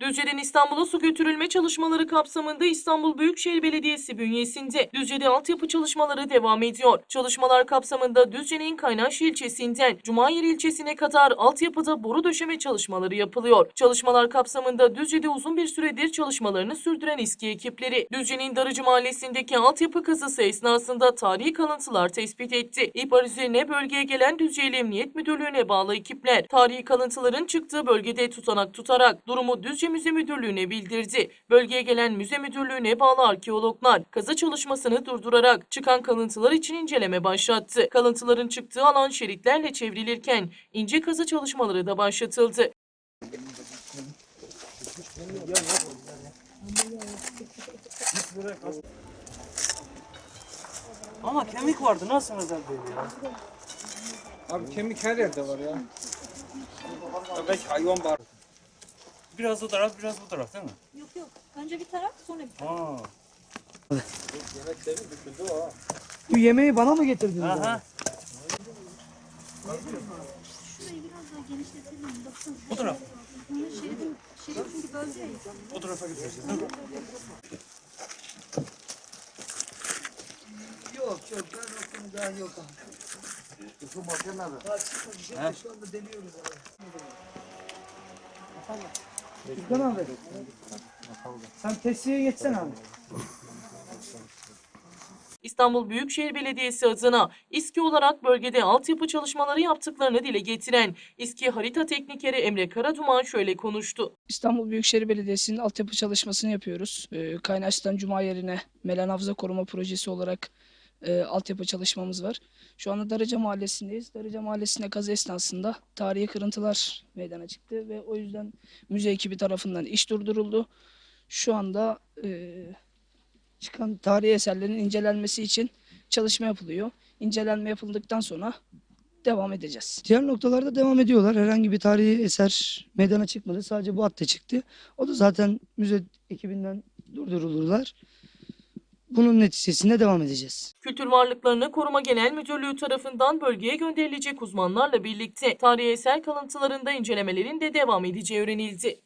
Düzce'den İstanbul'a su götürülme çalışmaları kapsamında İstanbul Büyükşehir Belediyesi bünyesinde Düzce'de altyapı çalışmaları devam ediyor. Çalışmalar kapsamında Düzce'nin Kaynaşlı ilçesinden Cumayır ilçesine kadar altyapıda boru döşeme çalışmaları yapılıyor. Çalışmalar kapsamında Düzce'de uzun bir süredir çalışmalarını sürdüren İSKİ ekipleri Düzce'nin Darıcı Mahallesi'ndeki altyapı kazısı esnasında tarihi kalıntılar tespit etti. İhbar üzerine bölgeye gelen Düzce İl Emniyet Müdürlüğü'ne bağlı ekipler tarihi kalıntıların çıktığı bölgede tutanak tutarak durumu Düzce Müze Müdürlüğü'ne bildirdi. Bölgeye gelen müze müdürlüğüne bağlı arkeologlar kazı çalışmasını durdurarak çıkan kalıntılar için inceleme başlattı. Kalıntıların çıktığı alan şeritlerle çevrilirken ince kazı çalışmaları da başlatıldı. Ama kemik vardı nasıl özel değil ya? Abi kemik her yerde var ya. ya belki hayvan var. Biraz o taraf biraz bu taraf değil mi? Yok yok. Önce bir taraf sonra bir taraf. Ha. Bu yemeği bana mı getirdiniz? Aha. Şurayı biraz daha genişletelim. Baksana. Bu taraf. Şerit, şerit çünkü bölge ya. O tarafa götüreceğiz. değil mi? Yok yok ben o konuda yok abi. Şu makine nerede? Daha çıkmadı. Şey de şu anda deniyoruz abi. Furkan abi. Sen testiye geçsen abi. İstanbul Büyükşehir Belediyesi adına İSKİ olarak bölgede altyapı çalışmaları yaptıklarını dile getiren İSKİ Harita Teknikeri Emre Karaduman şöyle konuştu. İstanbul Büyükşehir Belediyesi'nin altyapı çalışmasını yapıyoruz. Ee, Kaynaş'tan Cuma yerine Melen Havza Koruma Projesi olarak e, altyapı çalışmamız var. Şu anda Darıca Mahallesi'ndeyiz. Darıca Mahallesi'nde kazı esnasında tarihi kırıntılar meydana çıktı ve o yüzden müze ekibi tarafından iş durduruldu. Şu anda e, çıkan tarihi eserlerin incelenmesi için çalışma yapılıyor. İncelenme yapıldıktan sonra devam edeceğiz. Diğer noktalarda devam ediyorlar. Herhangi bir tarihi eser meydana çıkmadı. Sadece bu hatta çıktı. O da zaten müze ekibinden durdurulurlar. Bunun neticesinde devam edeceğiz. Kültür Varlıklarını Koruma Genel Müdürlüğü tarafından bölgeye gönderilecek uzmanlarla birlikte tarihi eser kalıntılarında incelemelerin de devam edeceği öğrenildi.